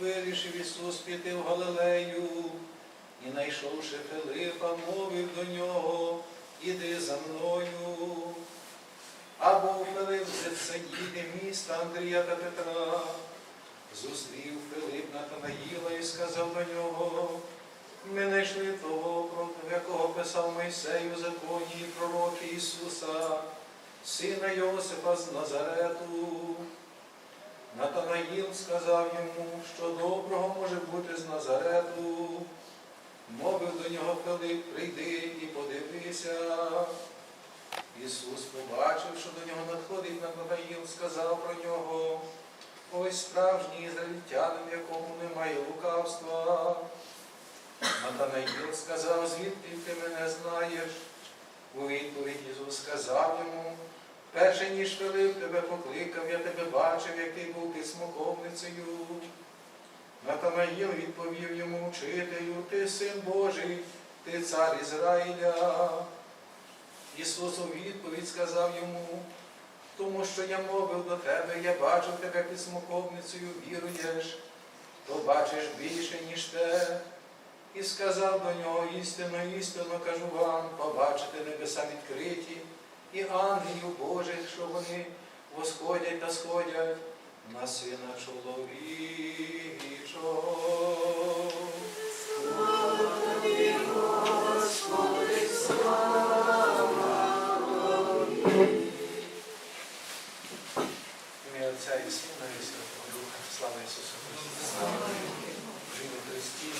вирішив Ісус піти в Галилею, і, знайшовши Филипа, мовив до нього, іди за мною. А був Филип з Вецсаїди, міста Андрія та Петра. Зустрів Филип Натанаїла і сказав до нього, ми знайшли того, про якого писав Мойсей у законі і пророки Ісуса, сина Йосипа з Назарету. Натанаїл сказав йому, що доброго може бути з Назарету. Мовив до нього Филип, прийди і подивися. Ісус побачив, що до нього надходить Натанаїл, сказав про нього, ось справжній ізраїльтянин, в якому немає лукавства. Натанаїл сказав, звідки ти мене знаєш? У відповідь Ісус сказав йому, перше ніж Филип тебе покликав, я тебе бачив, як ти був під смоковницею. Натанаїл відповів йому, вчителю, ти син Божий, ти цар Ізраїля. Ісус у відповідь сказав йому, тому що я мовив до тебе, я бачив тебе під смоковницею, віруєш, то бачиш більше, ніж те. І сказав до нього, істинно, істинно кажу вам, побачите небеса відкриті, і ангелів Божих, що вони восходять та сходять на сина чоловічого. Ім'я Отця і Сина і Святого Духа. Слава Ісусу Христу. Живі Христі.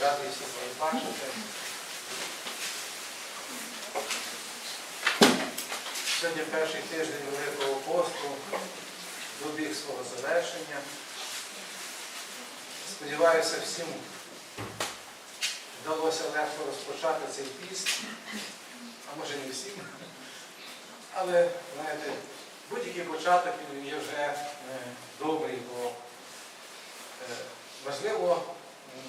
Радий вас бачити. Сьогодні перший тиждень Великого посту добіг свого завершення. Сподіваюся, всім вдалося легко розпочати цей піст, а може не всім. Але, знаєте, будь-який початок він є вже е, добрий, бо е, важливо,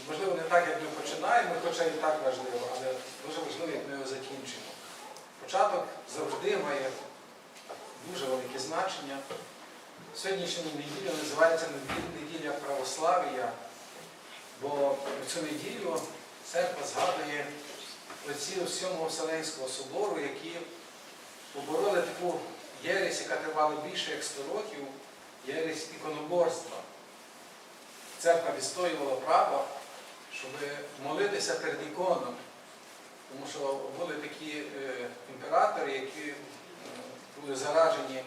можливо, не так, як ми починаємо, хоча і так важливо, але дуже важливо, як ми його закінчимо. Початок завжди має дуже велике значення. Сьогоднішня неділя називається неділя православ'я, бо в цю неділю церква згадує отців Сьомого Вселенського собору, які побороли таку єресь, яка тривала більше як 100 років, єресь іконоборства. Церква відстоювала право, щоб молитися перед іконом. Тому що були такі е, імператори, які е, були заражені е,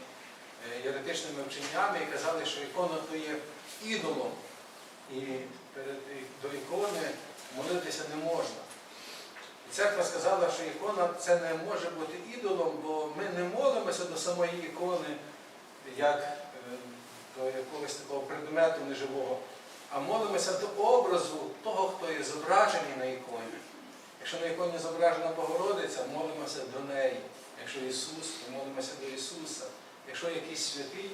єретичними вченнями і казали, що ікона то є ідолом. І до ікони молитися не можна. Церква сказала, що ікона це не може бути ідолом, бо ми не молимося до самої ікони, як е, до якогось такого предмету неживого, а молимося до образу того, хто є зображений на іконі. Якщо на іконі зображена Богородиця, молимося до неї. Якщо Ісус, то молимося до Ісуса. Якщо якийсь святий,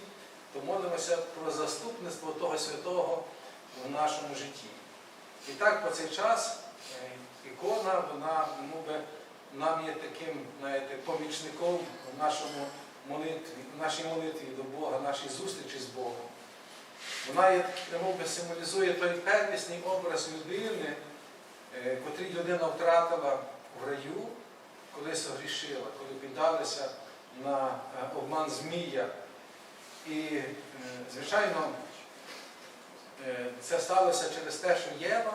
то молимося про заступництво того святого в нашому житті. І так по цей час е, ікона, вона мов би, нам є таким знаєте, помічником в нашому молитві, в нашій молитві до Бога, нашій зустрічі з Богом. Вона є, мов би, символізує той первісний образ людини, е, котрий людина втратила в раю, коли согрішила, коли піддалися на е, обман Змія. І, е, звичайно, це сталося через те, що Єва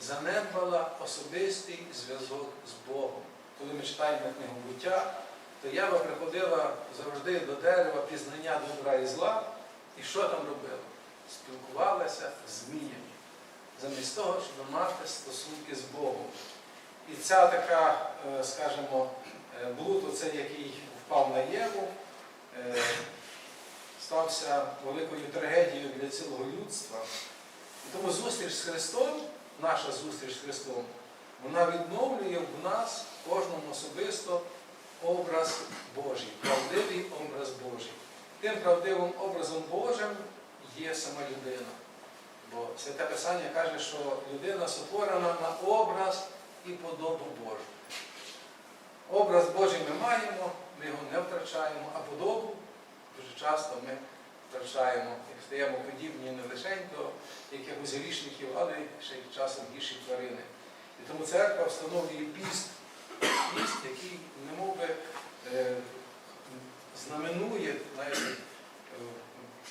занедбала особистий зв'язок з Богом. Коли ми читаємо книгу буття, то Єва приходила завжди до дерева пізнання добра і зла, і що там робила? Спілкувалася з зміями, замість того, щоб мати стосунки з Богом. І ця така, е, скажімо, е, блуд, оцей, який впав на Єву, е, стався великою трагедією для цілого людства. І тому зустріч з Христом, наша зустріч з Христом, вона відновлює в нас, кожному особисто, образ Божий, правдивий образ Божий. Тим правдивим образом Божим є сама людина. Бо Святе Писання каже, що людина сотворена на образ і подобу Божу. Образ Божий ми маємо, ми його не втрачаємо, а подобу дуже часто ми втрачаємо і стаємо подібні не лише до якихось грішників, але ще й часом гірші тварини. І тому церква встановлює піст, піст, який немов би е, знаменує знаєте, е,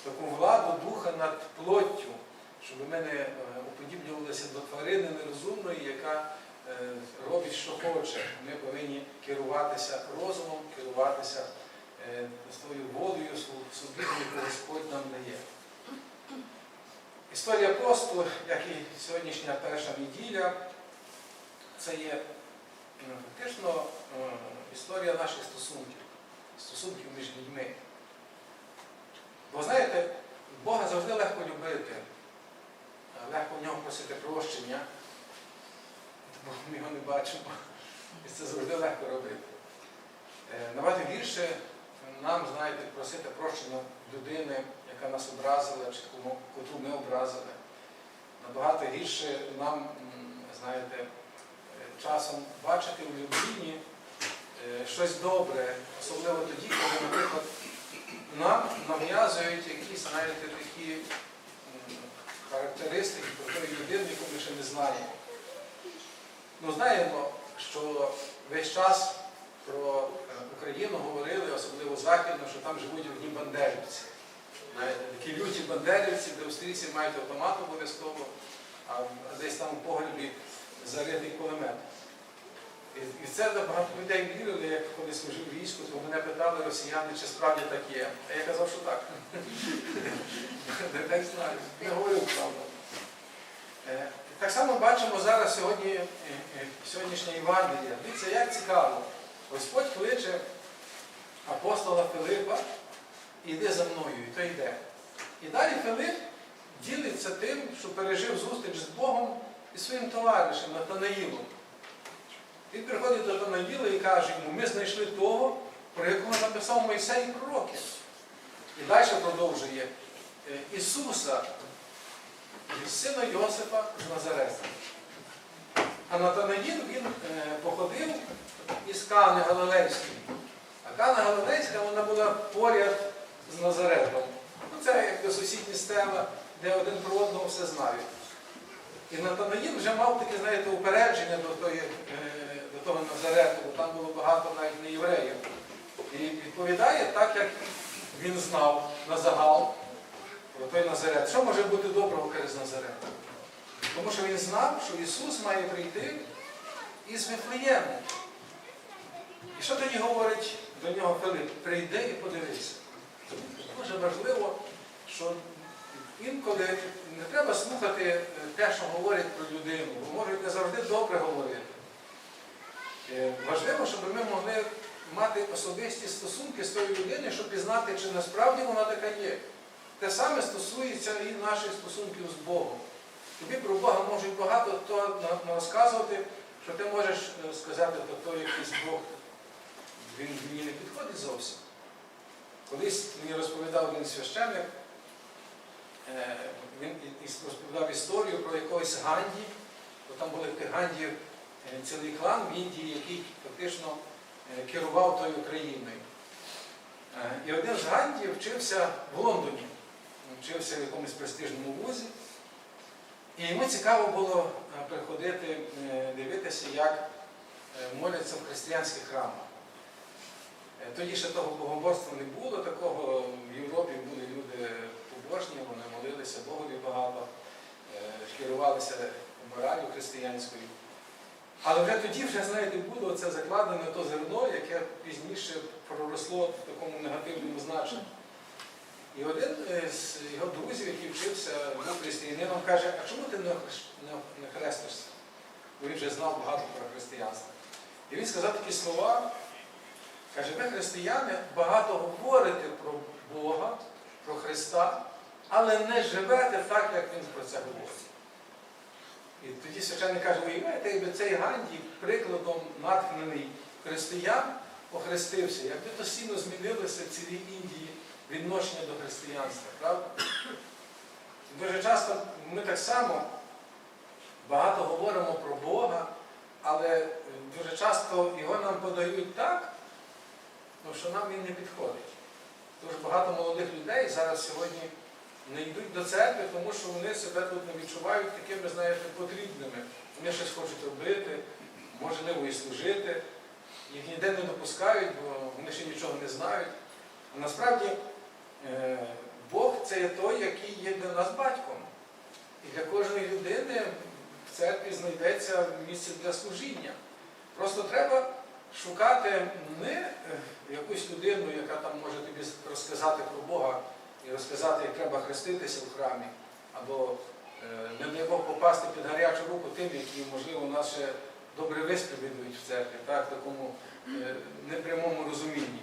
таку владу духа над плоттю, щоб ми не уподібнювалися до тварини нерозумної, яка е, робить, що хоче. Ми повинні керуватися розумом, керуватися е, тою волею свобідною, яку Господь нам дає. Історія посту, як і сьогоднішня перша неділя, це є е, фактично е, історія наших стосунків, стосунків між людьми. Бо знаєте, Бога завжди легко любити, легко в нього просити прощення, бо ми його не бачимо. І це завжди легко робити. Е, Набагато гірше нам, знаєте, просити прощення людини, яка нас образила, чи котру ми образили. Набагато гірше нам, знаєте, е, часом бачити у людині е, щось добре, особливо тоді, коли, наприклад, нам нав'язують якісь, знаєте, такі характеристики про тої людини, яку ми ще не знаємо. Ну, знаємо, що весь час про е, Україну говорили, особливо західно, що там живуть одні бандерівці. Такі люті бандерівці, де австрійці мають автомат обов'язково, а десь там у погребі заритий кулемет. І, це багато людей вірили, як коли служив війську, то мене питали росіяни, чи справді так є. А я казав, що так. Не знаю. Не говорив правду. Е, Так само бачимо зараз сьогодні, е, е, сьогоднішнє Євангеліє. Дивіться, як цікаво. Господь кличе апостола Филипа, іди за мною, і то йде. І далі Филип ділиться тим, що пережив зустріч з Богом і своїм товаришем Натанаїлом. Він приходить до Натанаїла і каже йому, ми знайшли того, про якого написав Мойсей пророки. І далі продовжує е, Ісуса, сина Йосипа з Назарета. А Натанаїл він е, походив із Кани Галилейської. А Кана Галилейська вона була поряд з Назаретом. Ну, це як до сусідні стела, де один про одного все знають. І Натанаїл вже мав таке, знаєте, упередження до, тої, е, того Назарету, бо там було багато навіть не євреїв. І відповідає так, як він знав на загал про той Назарет. Що може бути доброго через Назарета? Тому що він знав, що Ісус має прийти із Вифлеєму. І що тоді говорить до нього Филип? Прийди і подивися. Дуже важливо, що інколи не треба слухати е, те, що говорять про людину, бо можуть не завжди добре говорити. Е, Важливо, щоб ми могли мати особисті стосунки з тою людиною, щоб пізнати, чи насправді вона така є. Те саме стосується і наших стосунків з Богом. Тобі про Бога можуть багато то на- розказувати, що ти можеш е, сказати, то якийсь Бог, він мені не підходить зовсім. Колись мені розповідав священник, е, він і- і розповідав історію про якогось Ганді, бо там були в тих Гандів е, цілий клан в Індії, який фактично е, керував тою країною. Е, І один з Гандів вчився в Лондоні, вчився в якомусь престижному вузі. І йому цікаво було е, приходити, е, дивитися, як е, моляться в християнських храмах. Е, Тоді ще того богоборства не було, такого в Європі були люди побожні, вони молилися Богові багато, е, керувалися моралю християнською. Але вже тоді, вже, знаєте, було це закладене то зерно, яке пізніше проросло в такому негативному значенні. І один з його друзів, який вчився був християнином, каже, а чому ти не хрестишся? Бо він вже знав багато про християнство. І він сказав такі слова, каже, ви християни багато говорите про Бога, про Христа, але не живете так, як Він про це говорить. І тоді священник каже, уявляєте, якби цей Ганді прикладом натхнений християн охрестився, якби то сильно змінилося в цілій Індії відношення до християнства, правда? Дуже часто ми так само багато говоримо про Бога, але дуже часто його нам подають так, ну, що нам він не підходить. Дуже багато молодих людей зараз сьогодні не йдуть до церкви, тому що вони себе тут не відчувають такими, знаєте, потрібними. Вони щось хочуть робити, можливо, і служити. Їх ніде не допускають, бо вони ще нічого не знають. А насправді е, Бог це є той, який є для нас батьком. І для кожної людини в церкві знайдеться місце для служіння. Просто треба шукати не е, якусь людину, яка там може тобі розказати про Бога і розказати, як треба хреститися в храмі, або е, не дай Бог попасти під гарячу руку тим, які, можливо, у нас ще добре висповідують в церкві, так, в такому е, непрямому розумінні.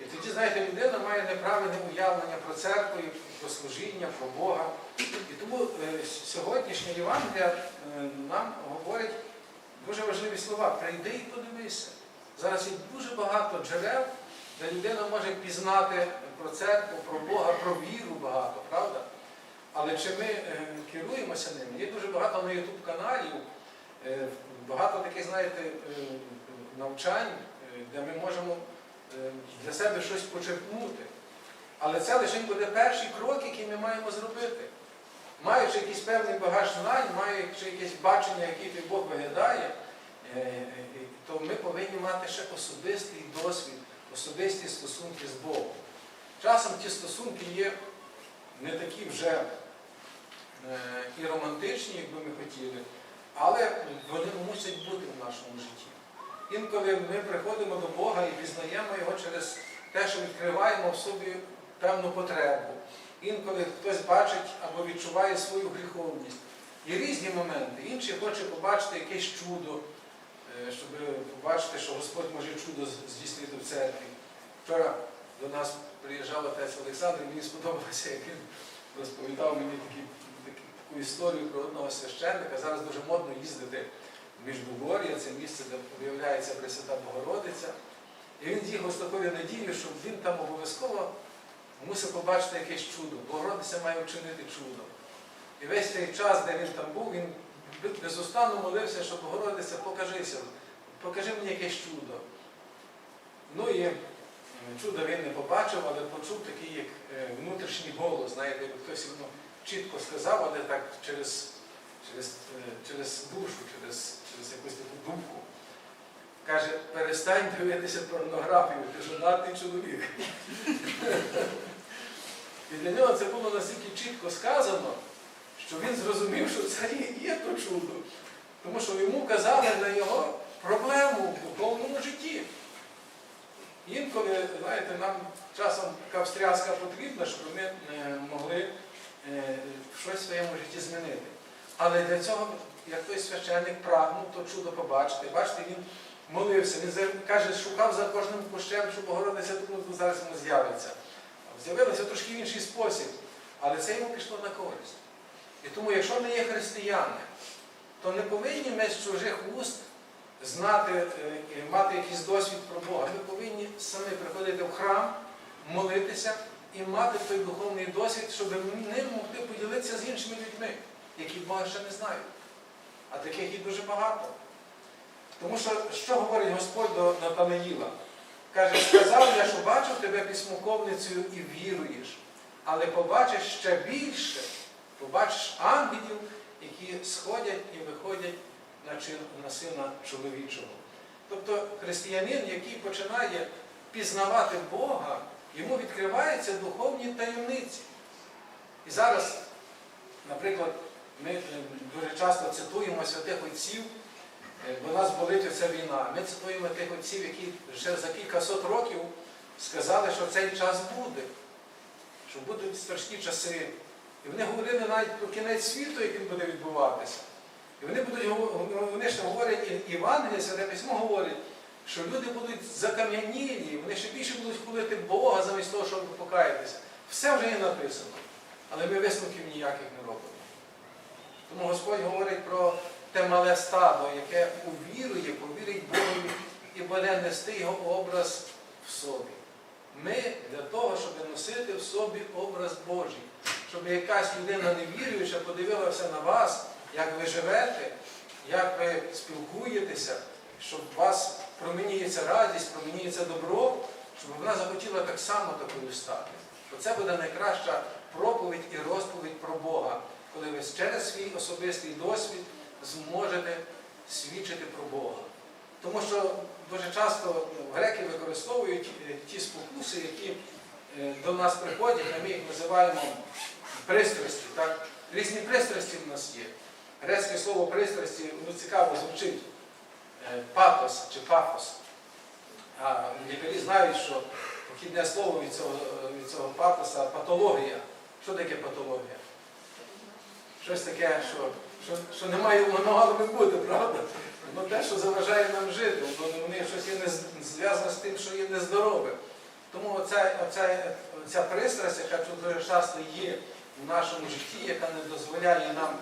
І тоді, знаєте, людина має неправильне уявлення про церкву, про служіння, про Бога. І тому е, сьогоднішня Євангелія нам говорить дуже важливі слова. Прийди і подивися. Зараз є дуже багато джерел, де людина може пізнати про церкву, про Бога, про віру багато, правда? Але чи ми е, керуємося ними? Є дуже багато на YouTube каналів, е, багато таких, знаєте, е, навчань, де ми можемо для себе щось почерпнути. Але це лише буде перший крок, який ми маємо зробити. Маючи якийсь певний багаж знань, маючи якесь бачення, який той Бог виглядає, то ми повинні мати ще особистий досвід, особисті стосунки з Богом. Часом ті стосунки є не такі вже е, і романтичні, як би ми хотіли, але вони мусять бути в нашому житті. Інколи ми приходимо до Бога і пізнаємо Його через те, що відкриваємо в собі певну потребу. Інколи хтось бачить або відчуває свою гріховність. Є різні моменти. Інший хоче побачити якесь чудо, е, щоб побачити, що Господь може чудо здійснити в церкві. Вчора до нас приїжджав отець Олександр, мені сподобалося, як він розповідав мені такі, такі, таку історію про одного священника. Зараз дуже модно їздити в Міждугор'я, це місце, де виявляється Пресвята Богородиця. І він їхав з такою надією, що він там обов'язково мусив побачити якесь чудо. Богородиця має вчинити чудо. І весь цей час, де він там був, він безустанно молився, що Богородиця, покажися, покажи мені якесь чудо. Ну і чудо він не побачив, але почув такий як е, внутрішній голос, знаєте, як хтось йому чітко сказав, але так через, через, е, через душу, через, через якусь таку думку. Каже, перестань дивитися порнографію, ти жонатий чоловік. І для нього це було настільки чітко сказано, що він зрозумів, що це є то чудо. Тому що йому казали на його проблему в духовному житті. Інколи, знаєте, нам часом така встряска потрібна, щоб ми е, могли е, щось в своєму житті змінити. Але для цього, як той священник прагнув то чудо побачити, бачите, він молився, він каже, шукав за кожним кущем, що Богородиця тут зараз йому з'явиться. З'явилося трошки в інший спосіб, але це йому пішло на користь. І тому, якщо ми є християни, то не повинні ми з чужих уст знати, е, мати якийсь досвід про Бога. Самі приходити в храм, молитися і мати той духовний досвід, щоб ним могли поділитися з іншими людьми, які Бога ще не знають. А таких і дуже багато. Тому що, що говорить Господь до Натанаїла? Каже, сказав я, що бачив тебе письмоковницею і віруєш, але побачиш ще більше, побачиш ангелів, які сходять і виходять на, чин, на сина чоловічого. Тобто християнин, який починає пізнавати Бога, йому відкриваються духовні таємниці. І зараз, наприклад, ми е, дуже часто цитуємо святих отців, е, бо нас болить оця війна. Ми цитуємо тих отців, які ще за кількасот років сказали, що цей час буде, що будуть страшні часи. І вони говорили навіть про кінець світу, який буде відбуватися. І вони будуть вони ж говорять, і Євангеліє, Святе Письмо говорить, що люди будуть закам'янілі, вони ще більше будуть хулити Бога замість того, щоб покаятися. Все вже є написано. Але ми висновків ніяких не робимо. Тому Господь говорить про те мале стадо, яке увірує, повірить Богові і буде нести його образ в собі. Ми для того, щоб носити в собі образ Божий, щоб якась людина невіруюча подивилася на вас, як ви живете, як ви спілкуєтеся, щоб вас проміняється радість, проміняється добро, щоб вона захотіла так само такою стати. Оце буде найкраща проповідь і розповідь про Бога, коли ви через свій особистий досвід зможете свідчити про Бога. Тому що дуже часто ну, греки використовують е, ті спокуси, які е, до нас приходять, а ми їх називаємо пристрасті. Так? Різні пристрасті в нас є. Грецьке слово пристрасті ну, цікаво звучить. Е, Патос чи пафос. А лікарі знають, що похідне слово від цього, від цього патоса патологія. Що таке патологія? Щось таке, що, що, що немає, воно мало би бути, правда? Ну те, що заважає нам жити, воно щось є не зв'язане з тим, що є нездорове. Тому оця, оця, оця пристрасть, яка дуже часто є в нашому житті, яка не дозволяє нам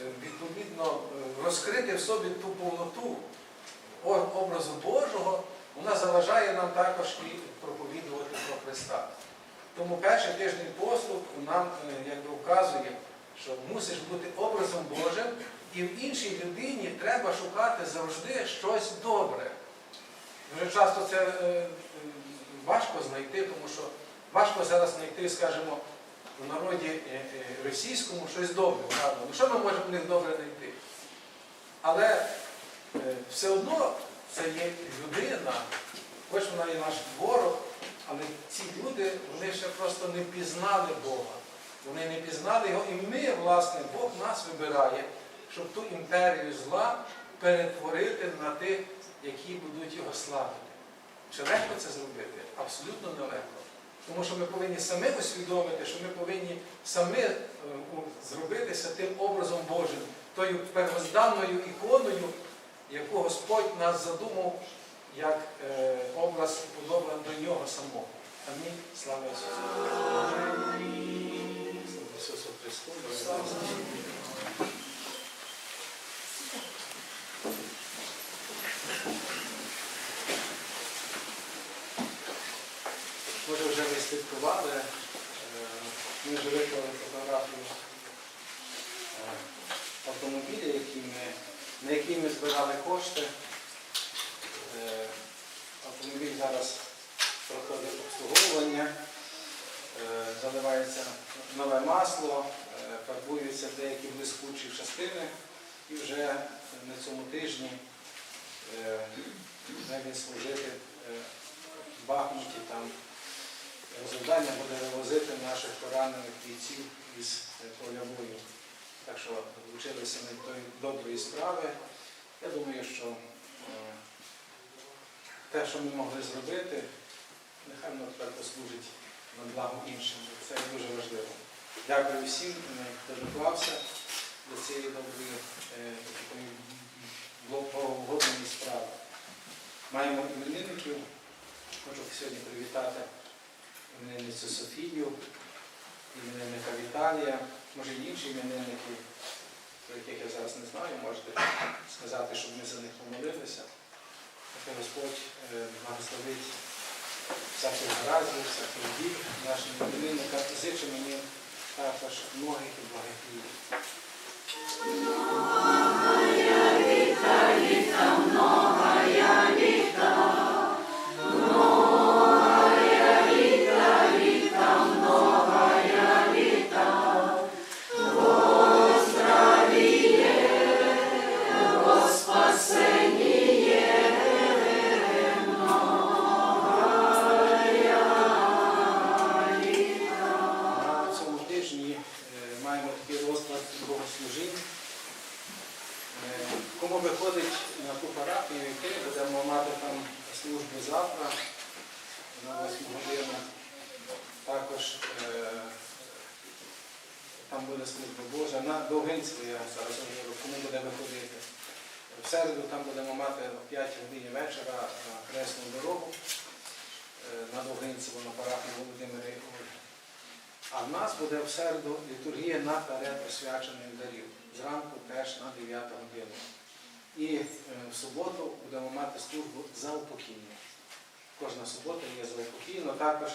е, відповідно е, розкрити в собі ту повноту образу Божого, вона заважає нам також і проповідувати про Христа. Тому перший тиждень послуг нам е, якби вказує, що мусиш бути образом Божим, і в іншій людині треба шукати завжди щось добре. Дуже часто це е, е, важко знайти, тому що важко зараз знайти, скажімо, в народі російському щось добре. Правда? Ну що ми можемо в них добре знайти? Але все одно це є людина, хоч вона і наш ворог, але ці люди вони ще просто не пізнали Бога. Вони не пізнали його, і ми, власне, Бог нас вибирає, щоб ту імперію зла перетворити на тих, які будуть його славити. Чи легко це зробити? Абсолютно нелегко. Тому що ми повинні самі усвідомити, що ми повинні самі е, зробитися тим образом Божим, тою первозданною іконою, яку Господь нас задумав як е, образ подобний до нього самого. Амінь. Слава Ісусу. Слава Ісусу Христу. дорогі друзі. Може вже ви слідкували, е, ми вже виклали фотографію е, автомобіля, який ми, на який ми збирали кошти. Е, Автомобіль зараз проходить обслуговування, е, заливається нове масло, е, фарбуються деякі блискучі частини і вже на цьому тижні він служити в Бахмуті там. Завдання буде вивозити наших поранених бійців із поля бою. Так що вчилися ми тої доброї справи. Я думаю, що е, те, що ми могли зробити, нехай воно тепер послужить на благо іншим. Це дуже важливо. Дякую всім, е, хто доклався до цієї доброї е, благогодної справи. Маємо іменинників. Хочу сьогодні привітати іменинницю Софію, іменинника Віталія, може і інші іменинники, про яких я зараз не знаю, можете сказати, щоб ми за них помолилися. Нехай Господь е, благословить всяких разів, всяких дій нашим іменинникам і зичу мені також многих і благих літ. Вечора е, хресну дорогу е, на Довгинцеву, на парафію Володимира і Ольги. А в нас буде в середу літургія наперед освячених дарів. Зранку теж на 9 годину. І е, в суботу будемо мати службу за упокійне. Кожна субота є за упокійно. Також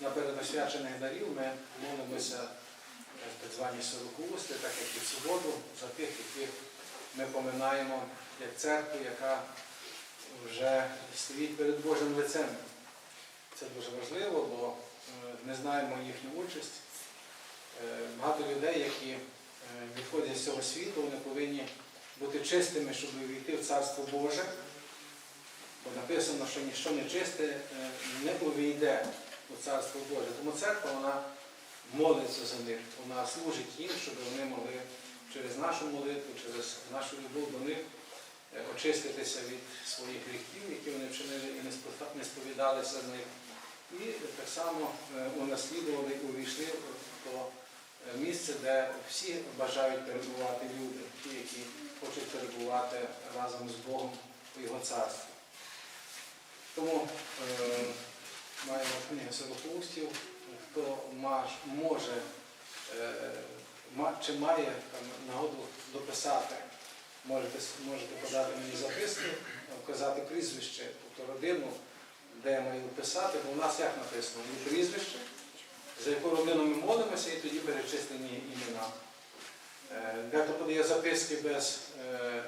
на передосвячених дарів ми молимося е, так звані сорокоусти, так як і в суботу, за тих, яких ми поминаємо як церкву, яка вже стоїть перед Божим лицем. Це дуже важливо, бо е, не знаємо їхню участь. Е, Багато людей, які е, відходять з цього світу, вони повинні бути чистими, щоб увійти в Царство Боже. Бо написано, що ніщо нечисте е, не увійде у Царство Боже. Тому церква вона молиться за них, вона служить їм, щоб вони могли через нашу молитву, через нашу любов до них е, очиститися від своїх гріхів, які вони вчинили і не сповідалися з них. І так само е, унаслідували і увійшли в то е, місце, де всі бажають перебувати люди, ті, які хочуть перебувати разом з Богом у Його царстві. Тому е, маємо книгу Сорокоустів, хто маж, може е, чи має там, нагоду дописати, можете, можете подати мені записку, вказати прізвище, тобто родину, де маю писати, бо у нас як написано, є прізвище, за яку родину ми молимося, і тоді перечислені імена. Е, Дехто подає записки без е, е,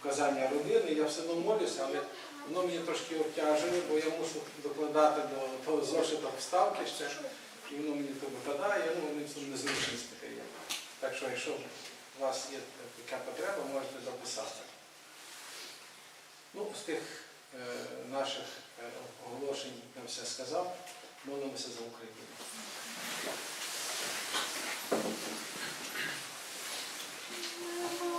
вказання родини, я все одно молюся, але воно мені трошки обтяжує, бо я мушу докладати до того зошита вставки ще, і воно мені то випадає, ну вони в цьому незручність така є. Так що, якщо у вас є така потреба, можете записати. Ну, З тих е, наших е, оголошень я все сказав. Молимося за Україну. Thank.